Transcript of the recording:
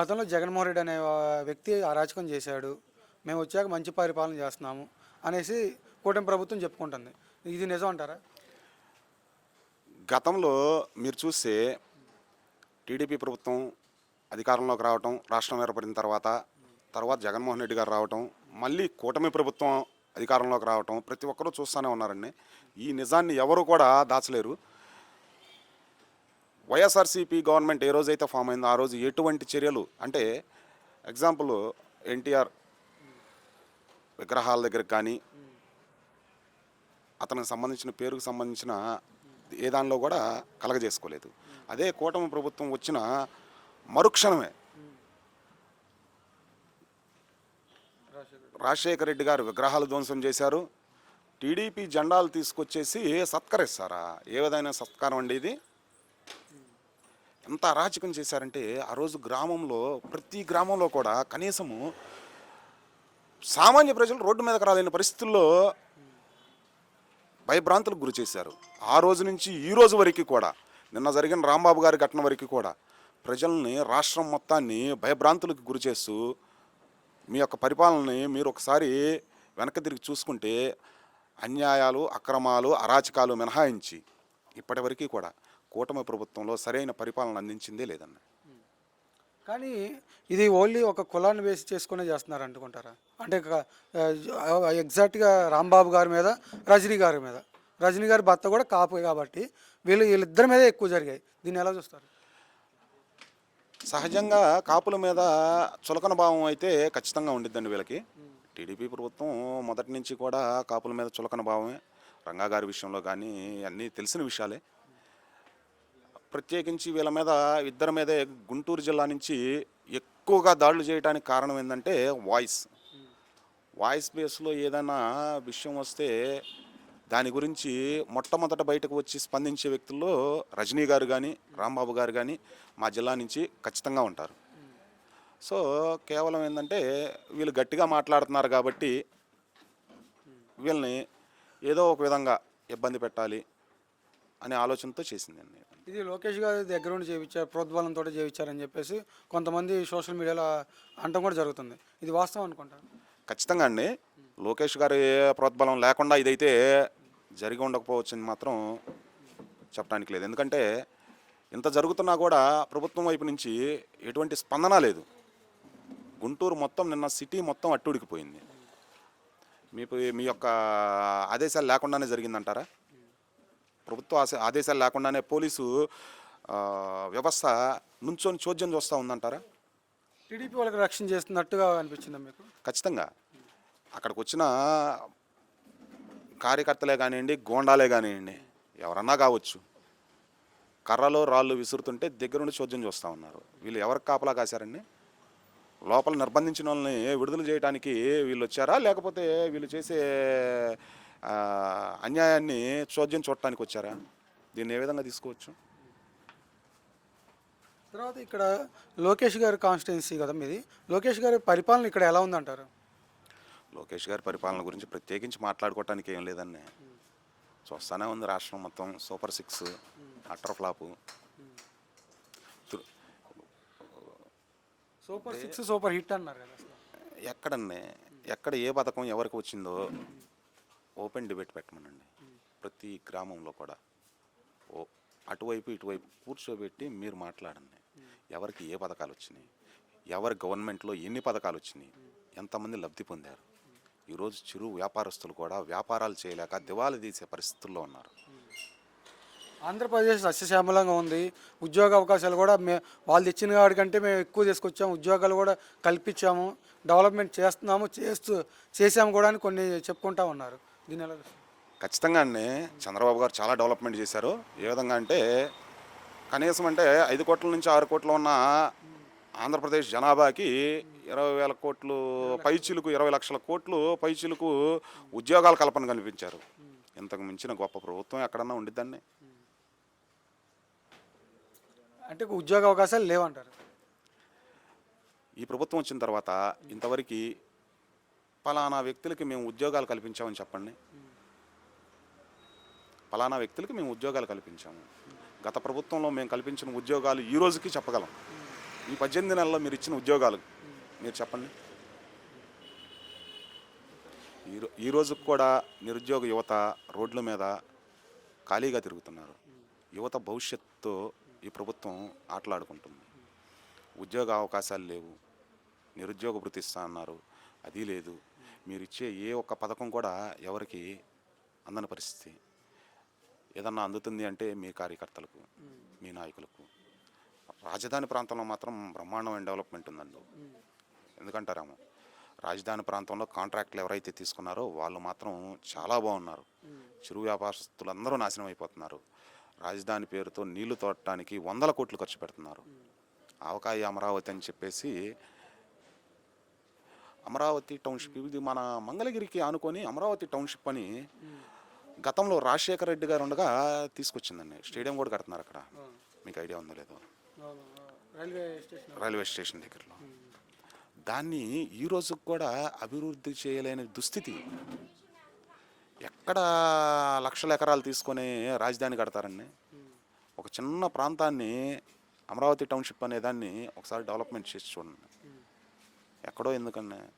గతంలో జగన్మోహన్ రెడ్డి అనే వ్యక్తి అరాచకం చేశాడు. మేము వచ్చాక మంచి పరిపాలన చేస్తున్నాము అనేసి కూటమి ప్రభుత్వం చెప్పుకుంటుంది. ఇది నిజం అంటారా? గతంలో మీరు చూస్తే టీడీపీ ప్రభుత్వం అధికారంలోకి రావటం రాష్ట్రం ఏర్పడిన తర్వాత తర్వాత జగన్మోహన్ రెడ్డి గారు రావటం మళ్ళీ కూటమి ప్రభుత్వం అధికారంలోకి రావటం ప్రతి ఒక్కరూ చూస్తూనే ఉన్నారండి. ఈ నిజాన్ని ఎవరు కూడా దాచలేరు. వైఎస్ఆర్సీపీ గవర్నమెంట్ ఏ రోజైతే ఫామ్ అయిందో ఆ రోజు ఎటువంటి చర్యలు? అంటే ఎగ్జాంపుల్ ఎన్టీఆర్ విగ్రహాల దగ్గర కానీ అతనికి సంబంధించిన పేరుకు సంబంధించిన ఏ దానిలో కూడా కలగజేసుకోలేదు. అదే కూటమి ప్రభుత్వం వచ్చిన మరుక్షణమే రాజశేఖర రెడ్డి గారు విగ్రహాలు ధ్వంసం చేశారు. టీడీపీ జెండాలు తీసుకొచ్చేసి సత్కరిస్తారా? ఏ విధమైన సత్కారం అండి ఇది? ఎంత అరాచకం చేశారంటే ఆ రోజు గ్రామంలో ప్రతి గ్రామంలో కూడా కనీసము సామాన్య ప్రజలు రోడ్డు మీదకి రాలేని పరిస్థితుల్లో భయభ్రాంతులకు గురి చేశారు. ఆ రోజు నుంచి ఈ రోజు వరకు కూడా నిన్న జరిగిన రాంబాబు గారి ఘటన వరకు కూడా ప్రజల్ని రాష్ట్రం మొత్తాన్ని భయభ్రాంతులకు గురి చేస్తూ మీ యొక్క పరిపాలనని మీరు ఒకసారి వెనక్కి తిరిగి చూసుకుంటే అన్యాయాలు అక్రమాలు అరాచకాలు మినహాయించి ఇప్పటివరకు కూడా కూటమి ప్రభుత్వంలో సరైన పరిపాలన అందించిందే లేదన్న. కానీ ఇది ఓన్లీ ఒక కులాన్ని బేసి చేసుకునే చేస్తున్నారు అనుకుంటారా అంటే ఎగ్జాక్ట్గా రాంబాబు గారి మీద రజనీ గారి మీద. రజనీ గారి భర్త కూడా కాపు కాబట్టి వీళ్ళు వీళ్ళిద్దరి మీద ఎక్కువ జరిగాయి. దీన్ని ఎలా చూస్తారు? సహజంగా కాపుల మీద చులకన భావం అయితే ఖచ్చితంగా ఉండిద్దండి వీళ్ళకి. టీడీపీ ప్రభుత్వం మొదటి నుంచి కూడా కాపుల మీద చులకన భావమే. రంగా గారి విషయంలో కానీ అన్నీ తెలిసిన విషయాలే. ప్రత్యేకించి వీళ్ళ మీద ఇద్దరి మీదే గుంటూరు జిల్లా నుంచి ఎక్కువగా దాడులు చేయడానికి కారణం ఏంటంటే వాయిస్. వాయిస్ బేస్లో ఏదైనా విషయం వస్తే దాని గురించి మొట్టమొదట బయటకు వచ్చి స్పందించే వ్యక్తుల్లో రజనీ గారు కానీ రాంబాబు గారు కానీ మా జిల్లా నుంచి ఖచ్చితంగా ఉంటారు. సో కేవలం ఏంటంటే వీళ్ళు గట్టిగా మాట్లాడుతున్నారు కాబట్టి వీళ్ళని ఏదో ఒక విధంగా ఇబ్బంది పెట్టాలి అనే ఆలోచనతో చేసిందండి ఇది లోకేష్ గారి దగ్గర ఉండి చేయించారు ప్రోద్బలంతో చేయించారని చెప్పేసి కొంతమంది సోషల్ మీడియాలో అంటం కూడా జరుగుతుంది. ఇది వాస్తవం అనుకుంటారు? ఖచ్చితంగా అండి. లోకేష్ గారి ప్రోద్బలం లేకుండా ఇదైతే జరిగి ఉండకపోవచ్చని మాత్రం చెప్పడానికి లేదు. ఎందుకంటే ఇంత జరుగుతున్నా కూడా ప్రభుత్వం వైపు నుంచి ఎటువంటి స్పందన లేదు. గుంటూరు మొత్తం నిన్న సిటీ మొత్తం అట్టుడికిపోయింది మీకు మీ యొక్క ఆదేశాలు లేకుండానే జరిగిందంటారా? ప్రభుత్వ ఆదేశాలు లేకుండానే పోలీసు వ్యవస్థ నుంచొని చోద్యం చూస్తూ ఉందంటారా? టీడీపీ వాళ్ళకి రక్షణ చేస్తున్నట్టుగా అనిపించిందా మీకు? ఖచ్చితంగా. అక్కడికి వచ్చిన కార్యకర్తలే కానివ్వండి గోండాలే కానివ్వండి ఎవరన్నా కావచ్చు కర్రలో రాళ్ళు విసురుతుంటే దగ్గరుండి చోద్యం చూస్తూ ఉన్నారు. వీళ్ళు ఎవరికి కాపలా కాశారండి? లోపల నిర్బంధించిన వాళ్ళని విడుదల చేయడానికి వీళ్ళు వచ్చారా? లేకపోతే వీళ్ళు చేసే అన్యాయాన్ని చోద్యం చూడటానికి వచ్చారా? దీన్ని ఏ విధంగా తీసుకోవచ్చు? తర్వాత ఇక్కడ లోకేష్ గారి కాన్స్టిట్యున్సీ కదా మీది. లోకేష్ గారి పరిపాలన ఇక్కడ ఎలా ఉందంటారు? లోకేష్ గారి పరిపాలన గురించి ప్రత్యేకించి మాట్లాడుకోవటానికి ఏం లేదండి చూస్తానే ఉంది రాష్ట్రం మొత్తం. Super six utter flop. Super six super hit అన్నారు కదా ఎక్కడన్నే? ఎక్కడ ఏ పథకం ఎవరికి వచ్చిందో? ఓపెన్ డిబేట్ పెట్టమనండి. ప్రతి గ్రామంలో కూడా. ఓ అటువైపు ఇటువైపు కూర్చోబెట్టి మీరు మాట్లాడండి. ఎవరికి ఏ పథకాలు వచ్చినాయి ఎవరి గవర్నమెంట్లో ఎన్ని పథకాలు వచ్చినాయి ఎంతమంది లబ్ధి పొందారు? ఈరోజు చిరు వ్యాపారస్తులు కూడా వ్యాపారాలు చేయలేక దివాళీ తీసే పరిస్థితుల్లో ఉన్నారు. ఆంధ్రప్రదేశ్ సస్యశ్యామలంగా ఉంది. ఉద్యోగ అవకాశాలు కూడా మే వాళ్ళు తెచ్చిన వాడికంటే మేము ఎక్కువ తీసుకొచ్చాము. ఉద్యోగాలు కూడా కల్పించాము. డెవలప్మెంట్ చేస్తున్నాము చేస్తూ చేసాము కూడా అని కొన్ని చెప్పుకుంటా ఉన్నారు. దీని ఎలా ఖచ్చితంగా అండి. చంద్రబాబు గారు చాలా డెవలప్మెంట్ చేశారు. ఏ విధంగా అంటే కనీసం అంటే ఐదు కోట్ల నుంచి ఆరు కోట్లు ఉన్న ఆంధ్రప్రదేశ్ జనాభాకి ఇరవై వేల కోట్లు పైచిలకు ఇరవై లక్షల కోట్లు పైచిలకు ఉద్యోగాల కల్పన కనిపించారు ఇంతకు మించిన గొప్ప ప్రభుత్వం ఎక్కడన్నా ఉండిద్దండి. అంటే ఉద్యోగ అవకాశాలు లేవంటారు. ఈ ప్రభుత్వం వచ్చిన తర్వాత ఇంతవరకు పలానా వ్యక్తులకి మేము ఉద్యోగాలు కల్పించామని చెప్పండి. పలానా వ్యక్తులకి మేము ఉద్యోగాలు కల్పించాము. గత ప్రభుత్వంలో మేము కల్పించిన ఉద్యోగాలు ఈ రోజుకి చెప్పగలం. ఈ పద్దెనిమిది నెలల్లో మీరు ఇచ్చిన ఉద్యోగాలు మీరు చెప్పండి. ఈ రోజు ఈ కూడా నిరుద్యోగ యువత రోడ్ల మీద ఖాళీగా తిరుగుతున్నారు. యువత భవిష్యత్తు ఈ ప్రభుత్వం ఆటలాడుకుంటుంది. ఉద్యోగ అవకాశాలు లేవు. నిరుద్యోగ వృత్తి ఇస్తా అన్నారు. అది లేదు. మీరు ఇచ్చే ఏ ఒక్క పథకం కూడా ఎవరికి అందని పరిస్థితి. ఏదన్నా అందుతుంది అంటే మీ కార్యకర్తలకు మీ నాయకులకు. రాజధాని ప్రాంతంలో మాత్రం బ్రహ్మాండమైన డెవలప్మెంట్ ఉందండి. ఎందుకంటారేమో? రాజధాని ప్రాంతంలో కాంట్రాక్ట్లు ఎవరైతే తీసుకున్నారో వాళ్ళు మాత్రం చాలా బాగున్నారు. చిరు వ్యాపారస్తులు అందరూ నాశనం అయిపోతున్నారు. రాజధాని పేరుతో నీళ్ళు తోడటానికి వందల కోట్లు ఖర్చు పెడుతున్నారు. ఆవకాయ అమరావతి అని చెప్పేసి అమరావతి టౌన్షిప్ ఇది మన మంగళగిరికి ఆనుకొని అమరావతి టౌన్షిప్ అని గతంలో రాజశేఖర రెడ్డి గారు ఉండగా తీసుకొచ్చిందండి. స్టేడియం కూడా కడుతున్నారు అక్కడ. మీకు ఐడియా ఉందో లేదో. Railway station. రైల్వే స్టేషన్ దగ్గరలో. దాన్ని ఈ రోజుకి కూడా అభివృద్ధి చేయలేని దుస్థితి. ఎక్కడ లక్షల ఎకరాలు తీసుకొని రాజధాని కడతారండి. ఒక చిన్న ప్రాంతాన్ని అమరావతి టౌన్షిప్ అనే దాన్ని ఒకసారి డెవలప్మెంట్ చేసి చూడండి. ఎక్కడో ఎందుకన్నా